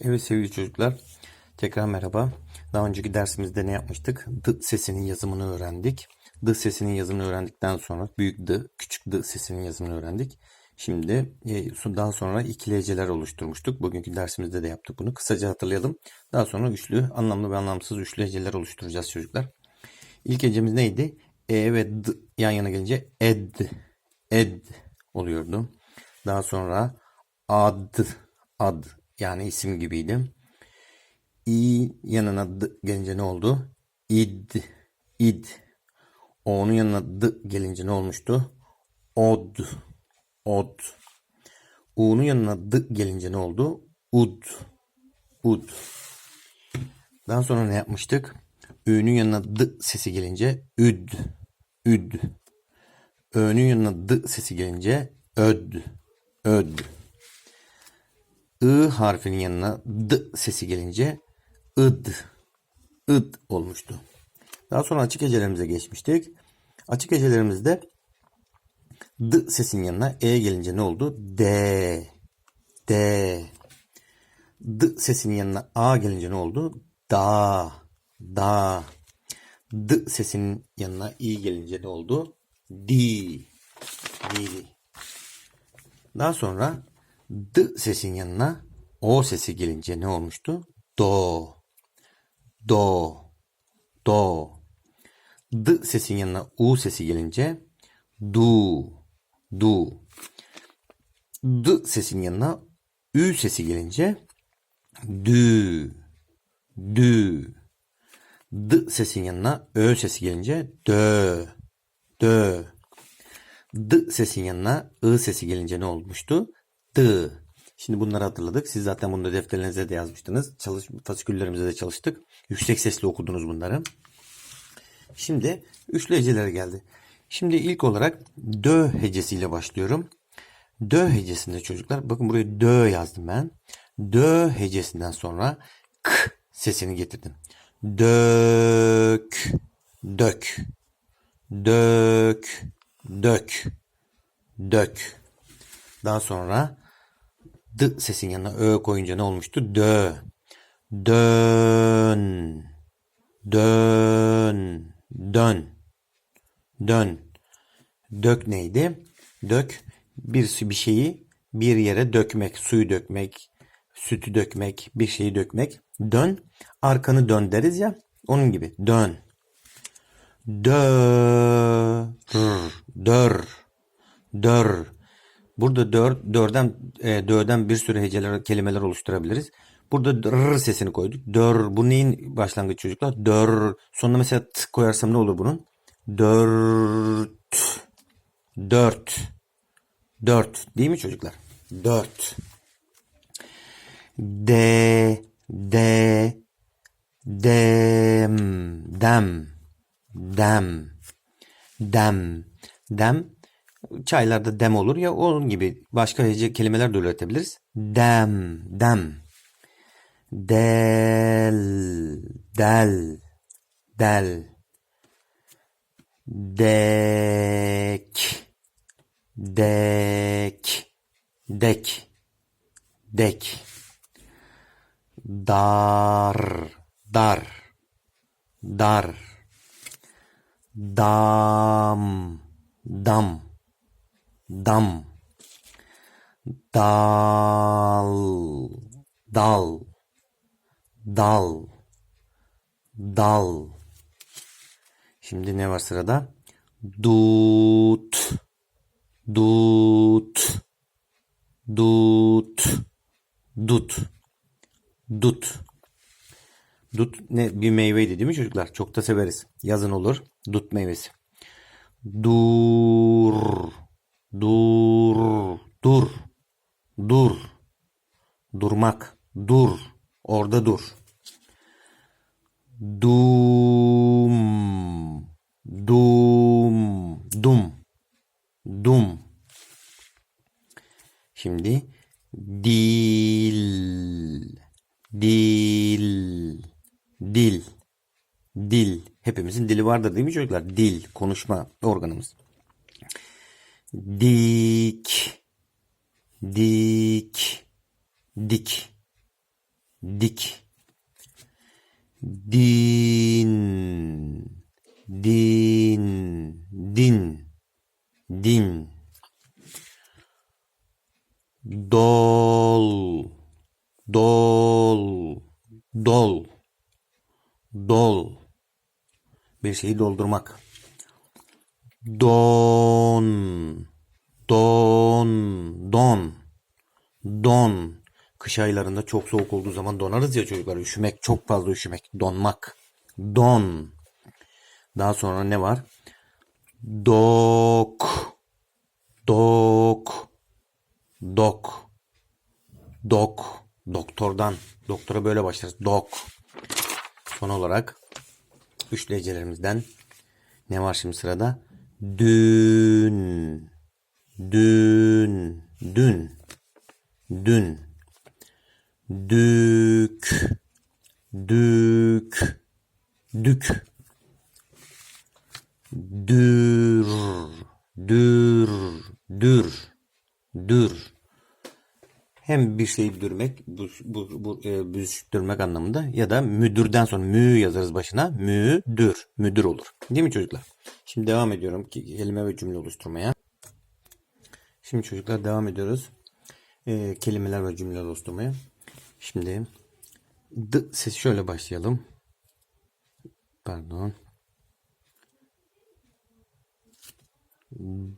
Evet sevgili çocuklar, tekrar merhaba. Daha önceki dersimizde ne yapmıştık? D sesinin yazımını öğrendik. D sesinin yazımını öğrendikten sonra büyük D, küçük D sesinin yazımını öğrendik. Şimdi e, daha sonra ikili heceler oluşturmuştuk. Bugünkü dersimizde de yaptık bunu. Kısaca hatırlayalım. Daha sonra üçlü, anlamlı ve anlamsız üçlü heceler oluşturacağız çocuklar. İlk hecemiz neydi? E ve D yan yana gelince ed, ed oluyordu. Daha sonra ad, ad yani isim gibiydi. İ yanına d gelince ne oldu? İd, id. O'nun yanına d gelince ne olmuştu? Od, od. U'nun yanına d gelince ne oldu? Ud, ud. Daha sonra ne yapmıştık? Ü'nün yanına d sesi gelince üd, üd. Ö'nün yanına d sesi gelince öd, öd. I harfinin yanına d sesi gelince ıd, ıd olmuştu. Daha sonra açık hecelerimize geçmiştik. Açık hecelerimizde d sesin yanına e gelince ne oldu? D, D. D sesinin yanına a gelince ne oldu? Da, da. D sesinin yanına i gelince ne oldu? Di, di. Daha sonra D sesin yanına O sesi gelince ne olmuştu? Do. Do. Do. D sesin yanına U sesi gelince Du. Du. D sesin yanına Ü sesi gelince Dü. Dü. D sesin yanına Ö sesi gelince Dö. Dö. D sesin yanına I sesi gelince ne olmuştu? D. Şimdi bunları hatırladık. Siz zaten bunu da defterlerinize de yazmıştınız. Çalış, fasiküllerimize de çalıştık. Yüksek sesli okudunuz bunları. Şimdi üçlü hecelere geldi. Şimdi ilk olarak dö hecesiyle başlıyorum. Dö hecesinde çocuklar bakın buraya dö yazdım ben. Dö hecesinden sonra k sesini getirdim. Dök, dök, dök, dök, dök. Daha sonra d sesin yanına ö koyunca ne olmuştu? Dö. Dön. Dön. Dön. Dön. Dök neydi? Dök bir bir şeyi bir yere dökmek, suyu dökmek, sütü dökmek, bir şeyi dökmek. Dön. Arkanı dön deriz ya. Onun gibi. Dön. Dör. Dör. Dör. Burada dör, dörden, e, dörden bir sürü heceler, kelimeler oluşturabiliriz. Burada r sesini koyduk. Dör. Bu neyin başlangıç çocuklar? Dör. Sonuna mesela t koyarsam ne olur bunun? Dört. Dört. Dört. Değil mi çocuklar? Dört. De. De. Dem. Dem. Dem. Dem. Dem. Çaylarda dem olur ya onun gibi başka kelimeler de üretebiliriz. Dem. Dem. Del. Del. Del. Dek. Dek. Dek. Dek. Dar. Dar. Dar. Dam. Dam. Dam. Dal. Dal. Dal. Dal. Şimdi ne var sırada? Dut. Dut. Dut. Dut. Dut. Dut ne bir meyveydi değil mi çocuklar? Çok da severiz. Yazın olur. Dut meyvesi. Dur. Dur. Dur. Dur. Durmak. Dur. Orada dur. Dum. Dum. Dum. Dum. Şimdi dil. Dil. Dil. Dil. Hepimizin dili vardır değil mi çocuklar? Dil, konuşma organımız. Dik. Dik. Dik. dik. Din. Din. Din. Din. Dol. Dol. Dol. Dol. Bir şeyi doldurmak. Don don. Don. Kış aylarında çok soğuk olduğu zaman donarız ya çocuklar. Üşümek çok fazla üşümek. Donmak. Don. Daha sonra ne var? Dok. Dok. Dok. Dok. Doktordan. Doktora böyle başlarız. Dok. Son olarak üçlü hecelerimizden ne var şimdi sırada? Dün. Dün dün. Dün. Dük. Dük. Dük. Dür. Dür. Dür. Dür. Hem bir şeyi dürmek bu, bu, bu e, büzüştürmek anlamında ya da müdürden sonra mü yazarız başına müdür müdür olur. Değil mi çocuklar? Şimdi devam ediyorum ki kelime ve cümle oluşturmaya şimdi çocuklar devam ediyoruz. E, kelimeler ve cümleler oluşturmaya. Şimdi d sesi şöyle başlayalım. Pardon.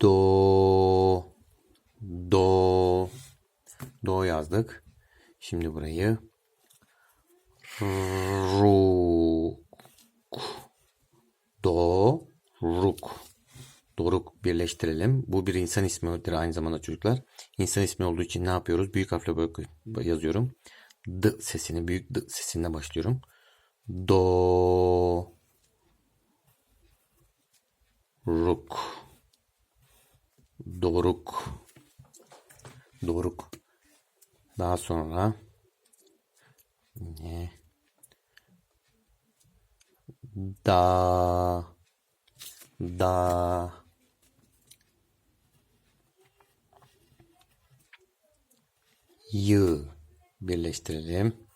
Do do do yazdık. Şimdi burayı ruk do ruk doruk birleştirelim. Bu bir insan ismidir aynı zamanda çocuklar. İnsan ismi olduğu için ne yapıyoruz? Büyük harfle yazıyorum. D sesini büyük D sesine başlıyorum. Do ruk doruk doruk daha sonra ne da da yı birleştirelim.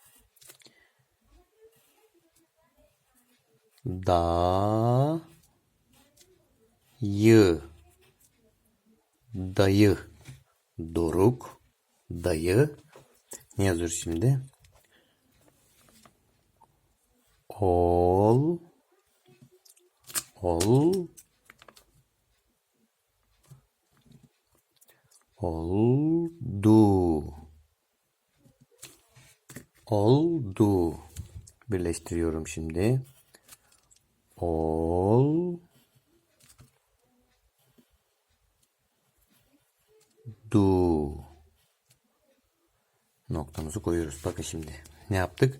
Da yı dayı. Doruk. Dayı. Ne yazıyoruz şimdi? Ol. Ol. Oldu oldu birleştiriyorum şimdi. Ol du noktamızı koyuyoruz. Bakın şimdi ne yaptık?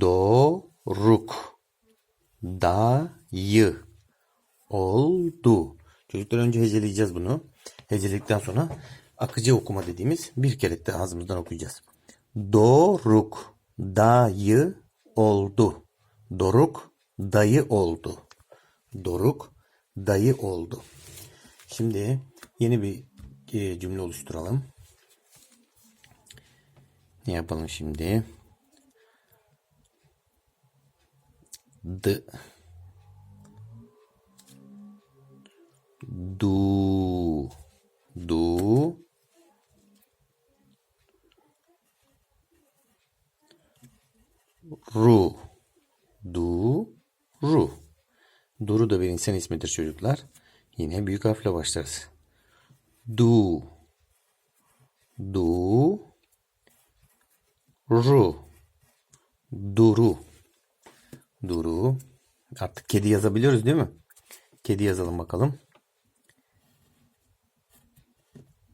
Doruk dayı oldu. Çocuklar önce heceleyeceğiz bunu. Heceledikten sonra akıcı okuma dediğimiz bir kere de ağzımızdan okuyacağız. Doruk dayı oldu. Doruk dayı oldu. Doruk dayı oldu. Şimdi yeni bir e, cümle oluşturalım. Ne yapalım şimdi? D Du Du Ru. Du Ru. Duru da bir insan ismidir çocuklar. Yine büyük harfle başlarız. Du. Du. Ru. Duru. Duru. Artık kedi yazabiliyoruz değil mi? Kedi yazalım bakalım.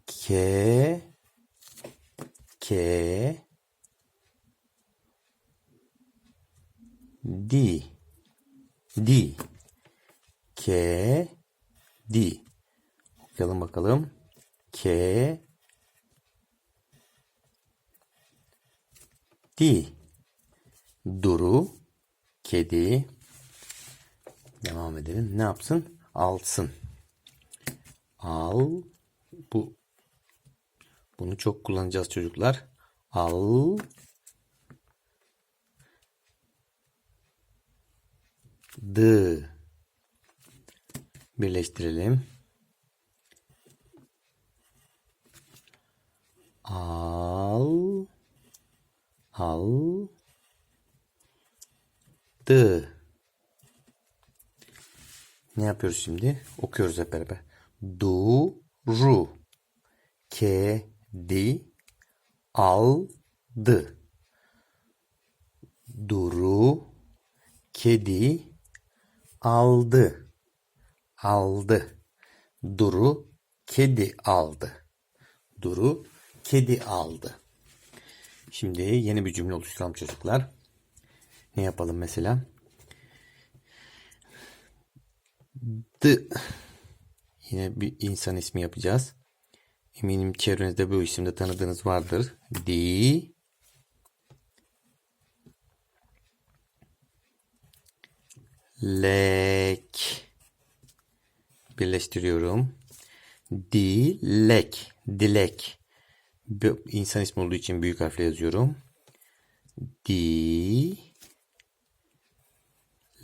Ke. Ke Di Di Ke Di Okuyalım bakalım. Ke Di Duru. Kedi. Devam edelim. Ne yapsın? Alsın. Al. Bu. Bunu çok kullanacağız çocuklar. Al D. Birleştirelim. Al. Al. D. Ne yapıyoruz şimdi? Okuyoruz hep beraber. Du, ru. Kedi aldı. Duru kedi aldı. Aldı. Duru kedi aldı. Duru kedi aldı. Şimdi yeni bir cümle oluşturalım çocuklar. Ne yapalım mesela? D. Yine bir insan ismi yapacağız. Eminim çevrenizde bu isimde tanıdığınız vardır. Di. Lek. Birleştiriyorum. Dilek. Dilek. İnsan ismi olduğu için büyük harfle yazıyorum. Di.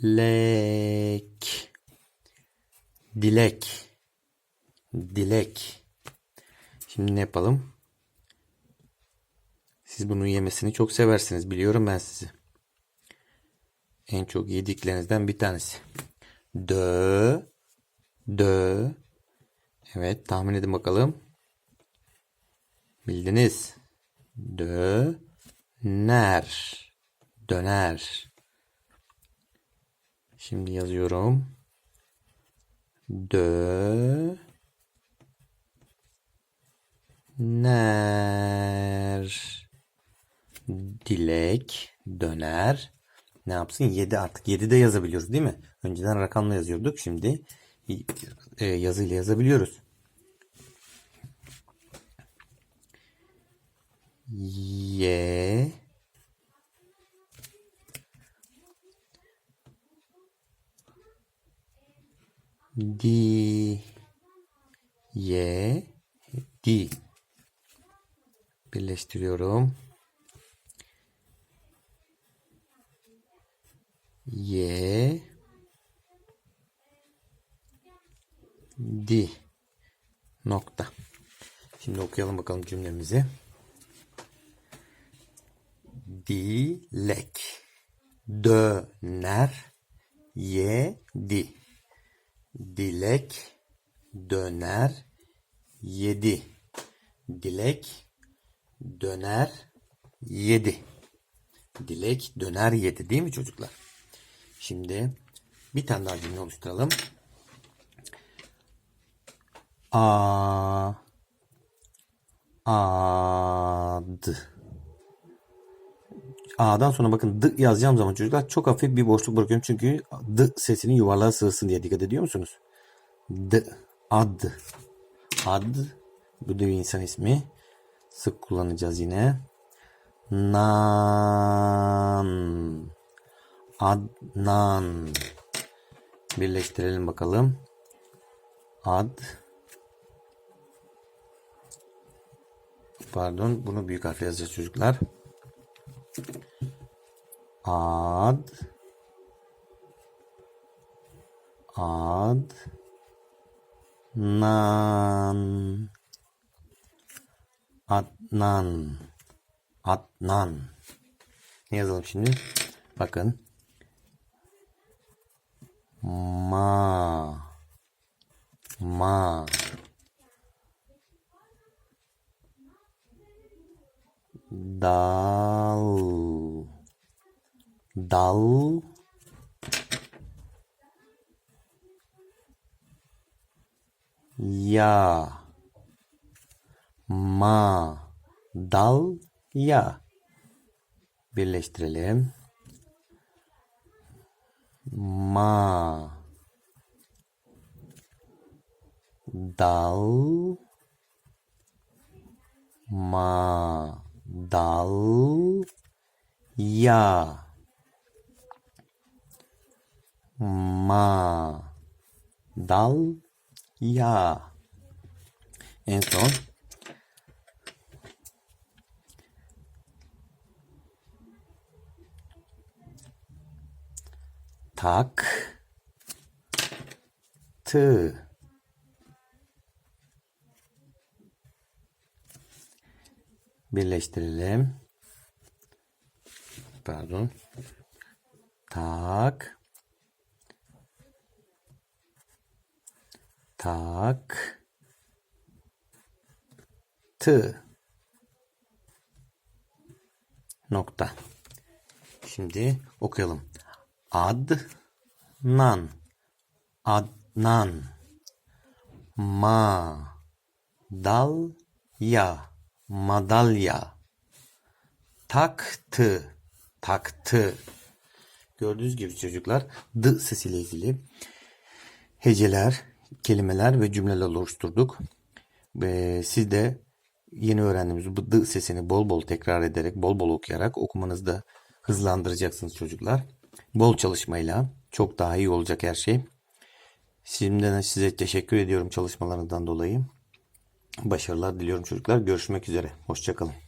Lek. Dilek. Dilek. Şimdi ne yapalım? Siz bunun yemesini çok seversiniz. Biliyorum ben sizi. En çok yediklerinizden bir tanesi. Dö. Dö. Evet tahmin edin bakalım. Bildiniz. Dö. Ner. Döner. Şimdi yazıyorum. Dö. Ner. Dilek döner. Ne yapsın? 7 artık 7 de yazabiliyoruz değil mi? Önceden rakamla yazıyorduk. Şimdi e, yazıyla yazabiliyoruz. Ye di ye di birleştiriyorum. Ye di nokta. Şimdi okuyalım bakalım cümlemizi. Dilek döner yedi. Dilek döner yedi. Dilek döner yedi. Dilek döner yedi değil mi çocuklar? Şimdi bir tane daha cümle oluşturalım. A ad A'dan sonra bakın D yazacağım zaman çocuklar çok hafif bir boşluk bırakıyorum. Çünkü D sesinin yuvarlığa sığsın diye dikkat ediyor musunuz? D. Ad. Ad. Bu da bir insan ismi. Sık kullanacağız yine. Nan. Adnan. Birleştirelim bakalım. Ad. Pardon. Bunu büyük harfle yazacağız çocuklar. Ad. Ad. Nan. Adnan. Adnan. Ne yazalım şimdi? Bakın. Ma. Ma. Dal. Dal. Ya. Ma. Dal. Ya. Birleştirelim. Ma. Dal. Ma. Dal. Ya. Ma. Dal. Ya. En son. Tak. tı birleştirelim. Pardon. Tak. Tak. Tı. Nokta. Şimdi okuyalım. Ad nan. Adnan. Ma. Dal ya. Madalya. Taktı. Taktı. Gördüğünüz gibi çocuklar d sesiyle ilgili heceler, kelimeler ve cümleler oluşturduk. Ve siz de yeni öğrendiğimiz bu d sesini bol bol tekrar ederek, bol bol okuyarak okumanızı da hızlandıracaksınız çocuklar. Bol çalışmayla çok daha iyi olacak her şey. Şimdiden size teşekkür ediyorum çalışmalarınızdan dolayı. Başarılar diliyorum çocuklar. Görüşmek üzere. Hoşçakalın.